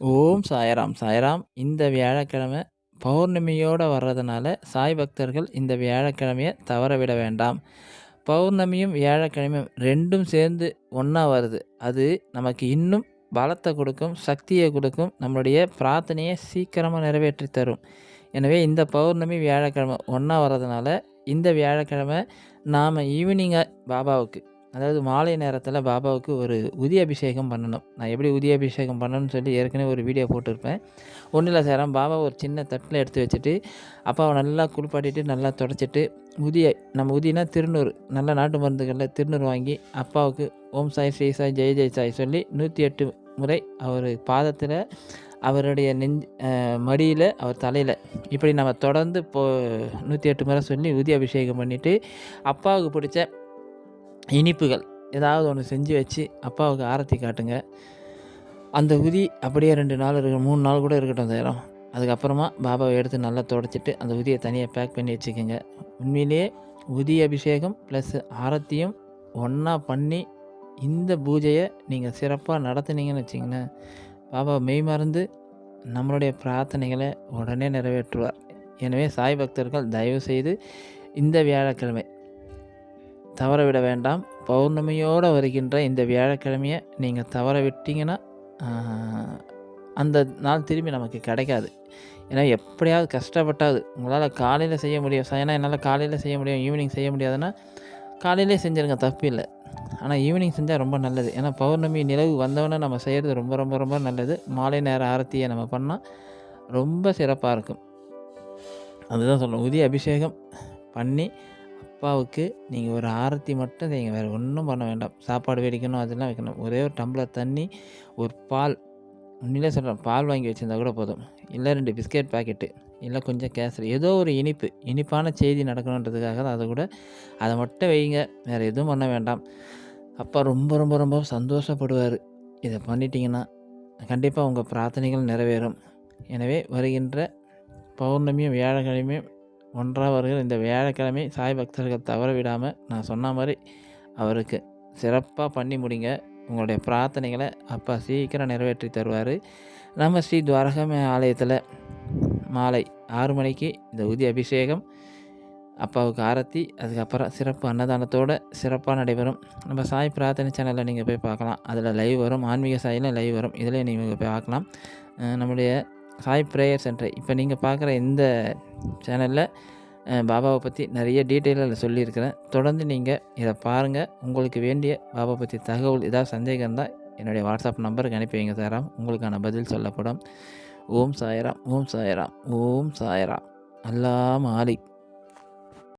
ஓம் சாய்ராம் சாய்ராம். இந்த வியாழக்கிழமை பௌர்ணமியோடு வர்றதுனால சாய் பக்தர்கள் இந்த வியாழக்கிழமையை தவற விட வேண்டாம். பௌர்ணமியும் வியாழக்கிழமையும் ரெண்டும் சேர்ந்து ஒன்றா வருது. அது நமக்கு இன்னும் பலத்தை கொடுக்கும் சக்தியை கொடுக்கும் நம்மளுடைய பிரார்த்தனையை சீக்கிரமாக நிறைவேற்றி தரும். எனவே இந்த பௌர்ணமி வியாழக்கிழமை ஒன்றா வர்றதுனால இந்த வியாழக்கிழமை நாம் ஈவினிங்காக பாபாவுக்கு அதாவது மாலை நேரத்தில் பாபாவுக்கு ஒரு உதி அபிஷேகம் பண்ணணும். நான் எப்படி உதி அபிஷேகம் பண்ணணும்னு சொல்லி ஏற்கனவே ஒரு வீடியோ போட்டிருப்பேன். ஒன்றும் இல்லை சேரம் பாபா ஒரு சின்ன தட்டில் எடுத்து வச்சுட்டு அப்பாவை நல்லா குளிப்பாட்டிட்டு நல்லா தொடச்சிட்டு உதியை நம்ம உதினா திருநூறு நல்ல நாட்டு மருந்துகளில் திருநூறு வாங்கி அப்பாவுக்கு ஓம் சாய் ஸ்ரீ சாய் ஜெய் ஜெய் சாய் சொல்லி நூற்றி எட்டு முறை அவர் பாதத்தில் அவருடைய நெஞ்ச் மடியில் அவர் தலையில் இப்படி நம்ம தொடர்ந்து இப்போ நூற்றி எட்டு முறை சொல்லி உதி அபிஷேகம் பண்ணிவிட்டு அப்பாவுக்கு பிடிச்ச இனிப்புகள். ஏதாவது ஒன்று செஞ்சு வச்சு அப்பாவுக்கு ஆரத்தி காட்டுங்க. அந்த உதி அப்படியே ரெண்டு நாள் இருக்க மூணு நாள் கூட இருக்கட்டும் சேரம் அதுக்கப்புறமா பாபாவை எடுத்து நல்லா தொடச்சிட்டு அந்த உதியை தனியாக பேக் பண்ணி வச்சுக்கோங்க. உண்மையிலேயே உதி அபிஷேகம் ப்ளஸ் ஆரத்தியும் ஒன்றா பண்ணி இந்த பூஜையை நீங்கள் சிறப்பாக நடத்துனீங்கன்னு வச்சிங்களேன் பாபா மெய் மறந்து நம்மளுடைய பிரார்த்தனைகளை உடனே நிறைவேற்றுவார். எனவே சாய் பக்தர்கள் தயவு செய்து இந்த வியாழக்கிழமை தவற விட வேண்டாம். பௌர்ணமியோடு வருகின்ற இந்த வியாழக்கிழமையை நீங்கள் தவற விட்டீங்கன்னா அந்த நாள் திரும்பி நமக்கு கிடைக்காது. ஏன்னா எப்படியாவது கஷ்டப்பட்டாது உங்களால் காலையில் செய்ய முடியும். ஏன்னா என்னால் காலையில் செய்ய முடியும் ஈவினிங் செய்ய முடியாதுன்னா காலையிலே செஞ்சுருங்க தப்பு இல்லை. ஆனால் ஈவினிங் செஞ்சால் ரொம்ப நல்லது. ஏன்னா பௌர்ணமி நிலவு வந்தவொடனே நம்ம செய்கிறது ரொம்ப ரொம்ப ரொம்ப நல்லது. மாலை நேர ஆரத்தியை நம்ம பண்ணால் ரொம்ப சிறப்பாக இருக்கும். அதுதான் சொல்லணும் உதிய அபிஷேகம் பண்ணி அப்பாவுக்கு நீங்கள் ஒரு ஆரத்தி மட்டும் நீங்கள் வேறு ஒன்றும் பண்ண வேண்டாம். சாப்பாடு வெடிக்கணும் அதெல்லாம் வைக்கணும். ஒரே ஒரு டம்ளர் தண்ணி ஒரு பால். உண்மையிலே சொல்கிறேன் பால் வாங்கி வச்சுருந்தா கூட போதும். இல்லை ரெண்டு பிஸ்கெட் பாக்கெட்டு இல்லை கொஞ்சம் கேசரி ஏதோ ஒரு இனிப்பு. இனிப்பான செய்தி நடக்கணுன்றதுக்காக தான் அதை கூட அதை மட்டும் வைங்க வேறு எதுவும் பண்ண வேண்டாம். அப்பா ரொம்ப ரொம்ப ரொம்ப சந்தோஷப்படுவார். இதை பண்ணிட்டீங்கன்னா கண்டிப்பாக உங்கள் பிரார்த்தனைகள் நிறைவேறும். எனவே வருகின்ற பௌர்ணமியும் வியாழக்கிழமையும் ஒன்றாக வருகிற இந்த வியாழக்கிழமை சாய் பக்தர்கள் தவற விடாமல் நான் சொன்ன மாதிரி அவருக்கு சிறப்பாக பண்ணி முடிங்க. உங்களுடைய பிரார்த்தனைகளை அப்பா சீக்கிரம் நிறைவேற்றி தருவார். நம்ம ஸ்ரீ துவாரகமே ஆலயத்தில் மாலை ஆறு மணிக்கு இந்த உதி அபிஷேகம் அப்பாவுக்கு ஆரத்தி அதுக்கப்புறம் சிறப்பு அன்னதானத்தோடு சிறப்பாக நடைபெறும். நம்ம சாய் பிரார்த்தனை சேனலில் நீங்கள் போய் பார்க்கலாம். அதில் லைவ் வரும் ஆன்மீக சாயில் லைவ் வரும். இதில் நீங்கள் போய் பார்க்கலாம். நம்முடைய சாய் ப்ரேயர் சென்டர் இப்போ நீங்கள் பார்க்குற இந்த சேனலில் பாபாவை பற்றி நிறைய டீட்டெயிலில் சொல்லியிருக்கிறேன். தொடர்ந்து நீங்கள் இதை பாருங்கள் உங்களுக்கு வேண்டிய பாபா பற்றி தகவல் ஏதாவது சந்தேகம் இருந்தால் என்னுடைய வாட்ஸ்அப் நம்பருக்கு அனுப்பி வைங்க சாராம் உங்களுக்கான பதில் சொல்லப்படும். ஓம் சாயராம் ஓம் சாயராம் ஓம் சாயராம். அல்லா மாலிக்.